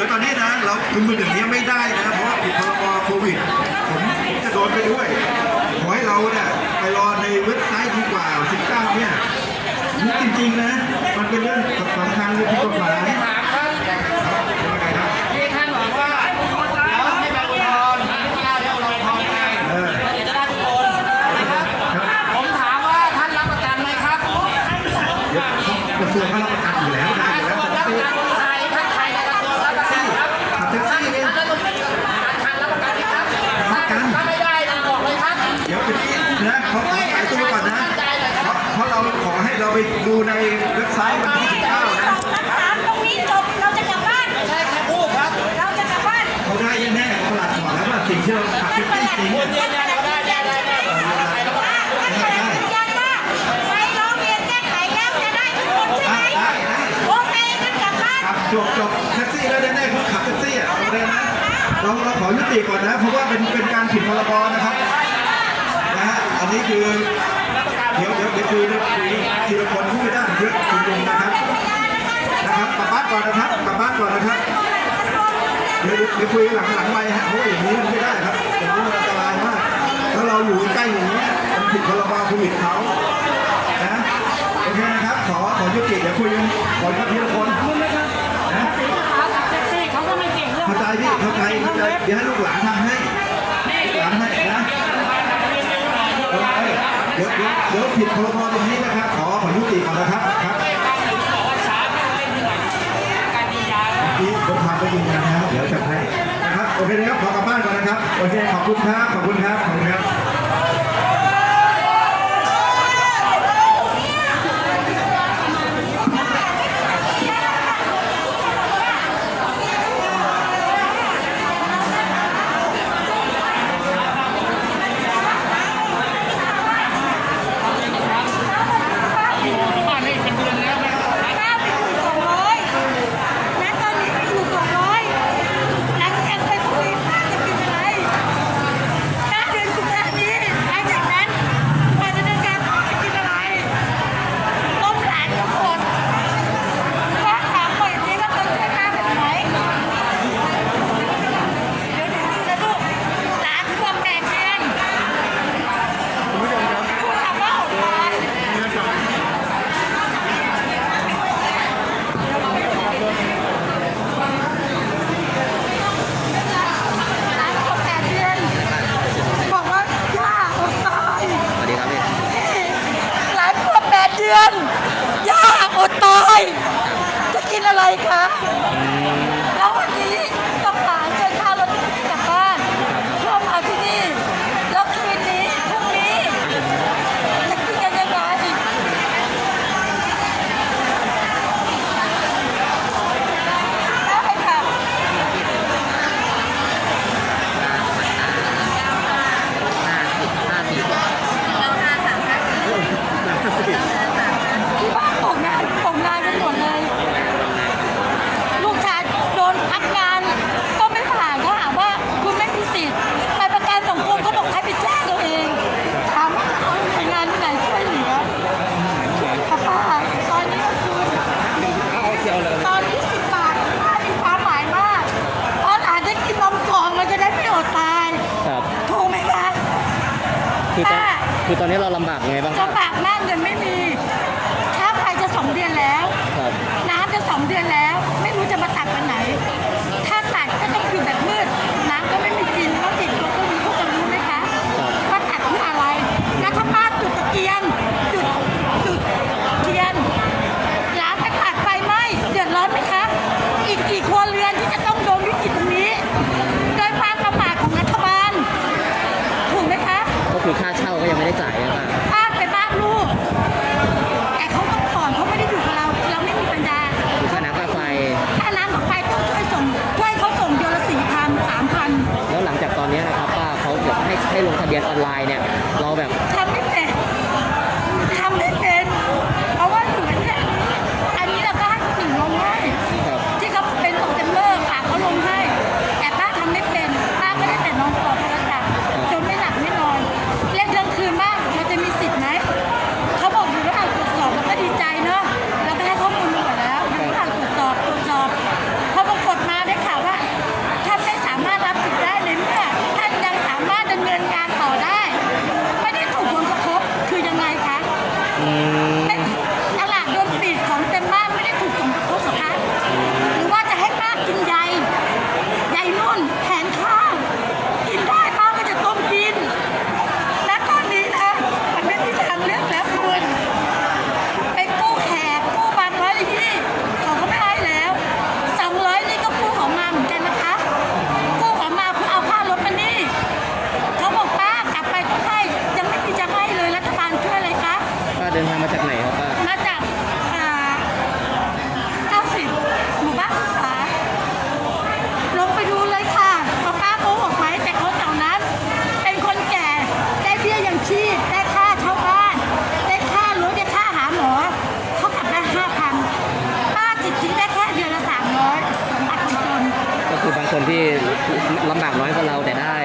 คือมืออย่างนี้ยไม่ได้นะ เพราะว่าผิดพรบโควิด ผมจะโดนไปด้วย ขอให้เราเนี่ยไปรอในเว็บไซต์ดีกว่า 19 เนี่ยนี่จริงๆนะ มันเป็นเรื่องสำคัญเรื่องผิดกฎหมาย นะขอขอหายตัวก่อนนะเพราะเพราะเราขอให้เราไปดูในเว็บไซต์วันที่19นะคำถามตรงนี้จบเราจะกลับบ้านใช่แค่พูดครับเราจะกลับบ้านเขาได้แน่ๆเขาประหลาดบอกแล้วว่าสิ่งที่เราขับท่านแท็กประหซี่ลัดจริงท่านประหลัดยืนยันได้ไหมท่านประหลัดยืนยันว่าไปร้องเรียนแก้ไขแล้วจะได้ทุกคนใช่ไหมได้ได้โอเคงั้นกลับบ้านครับจบจบแท็กซี่แล้วแน่ๆเขาขับแท็กซี่อะเอาเลยนะเราเราขอยุติก่อนนะ เพราะว่าเป็นเป็นการผิดพรบนะครับนะฮะ อันนี้คือเดี๋ยวเดี๋ยวเดี๋ยวคุยคุยทีละคนพูดไม่ได้เยอะคุณลุงนะครับนะครับกลับบ้านก่อนนะครับกลับบ้านก่อนนะครับเดี๋ยวเดี๋ยวคุยหลังหลังไปฮะเพราะว่าอย่างนี้มันไม่ได้ครับอย่างนี้มันอันตรายมากแล้วเราอยู่ใกล้อย่างนี้ยมันผิดพรบโควิดเขานะโอเคนะครับ ขอขอยุติเดี๋ยวคุยกันขอกันทีละคนนะแท็กซี่เขาก็ไม่เก่งเรื่องเข้าใจพี่เข้าใจเข้าใจเดี๋ยวให้ลูกหลานทำให้หลานให้นะเออเดี๋ยวเดี๋ยวผิดพรบตรงนี้นะครับ ขอขอยุติก่อนนะครับครับที่ผมทำไปยืนยันนะครับเดี๋ยวจะให้นะครับโอเคนะครับขอกลับบ้านก่อนนะครับโอเคขอบคุณครับขอบคุณครับขอบคุณครับ ที่บ้านตกงานตกงานกันหมดเลย ลูกชายโดนพักงาน ก็ไม่ผ่านเขาหาว่าคุณไม่มีสิทธิ์ไปประกันสังคมเขาบอกให้ไปแจ้งตัวเองถามว่าเอาหน่วยงานที่ไหนช่วยเหลือป้าป้าตอนนี้ก็คือตอนนี้สิบบาทป้ามีความหมายมากเพราะหลานได้กินนมกล่องมันจะได้ไม่อดตายครับถูกไหมคะคือตอน คือตอนนี้เราลำบากไงบ้างครับลำบากมากเงินไม่มีค่าไฟจะสองเดือนแล้วครับ น้ำจะสองเดือนแล้ว ไม่รู้จะมาตักวันไหน คนที่ลำบากน้อยกว่าเราแต่ได้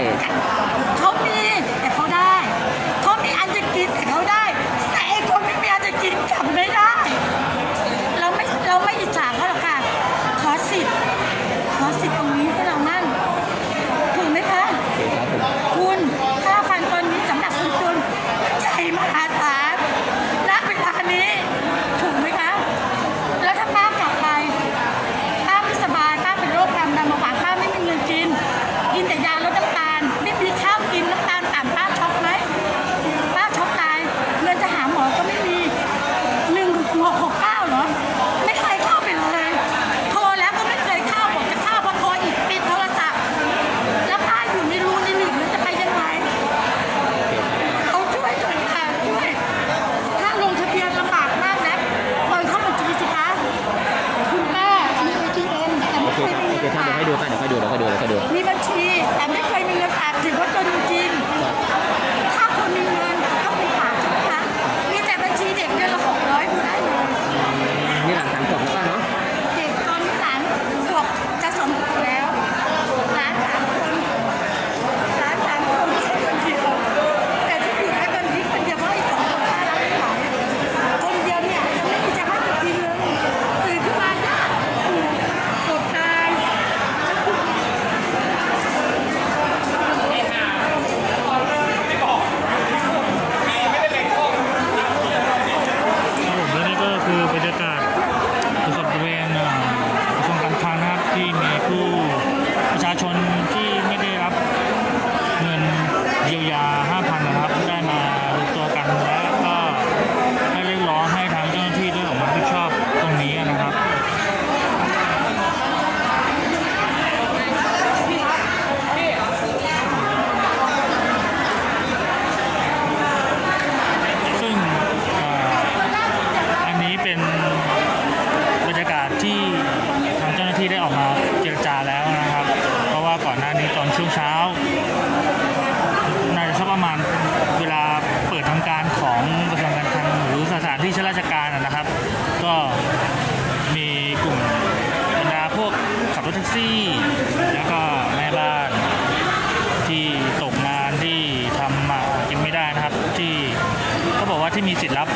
ที่มีสิทธิ์รับ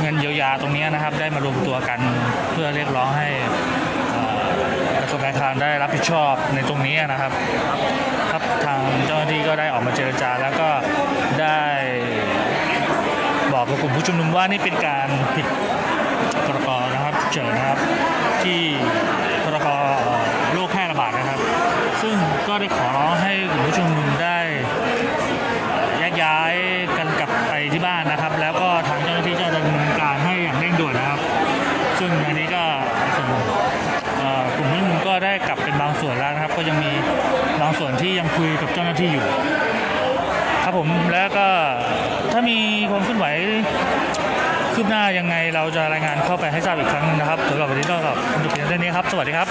เงินเยียวยาตรงนี้นะครับ ได้มารวมตัวกันเพื่อเรียกร้องให้กระทรวงการคลังได้รับผิดชอบในตรงนี้นะครับครับทางเจ้าหน้าที่ก็ได้ออกมาเจรจาแล้วก็ได้บอกกับกลุ่มผู้ชุมนุมว่านี่เป็นการผิดพรกนะครับเฉินนะครับที่พรกโรคแพร่ระบาดนะครับ ซึ่งก็ได้ขอร้องให้กลุ่มผู้ชุมนุมได้ ที่ยังคุยกับเจ้าหน้าที่อยู่ ครับผมแล้วก็ถ้ามีความเคลื่อนไหวคืบหน้ายังไงเราจะรายงานเข้าไปให้ทราบอีกครั้งนะครับสำหรับวันนี้ก็ขอบคุณทุกท่านนี้ครับ สวัสดีครับ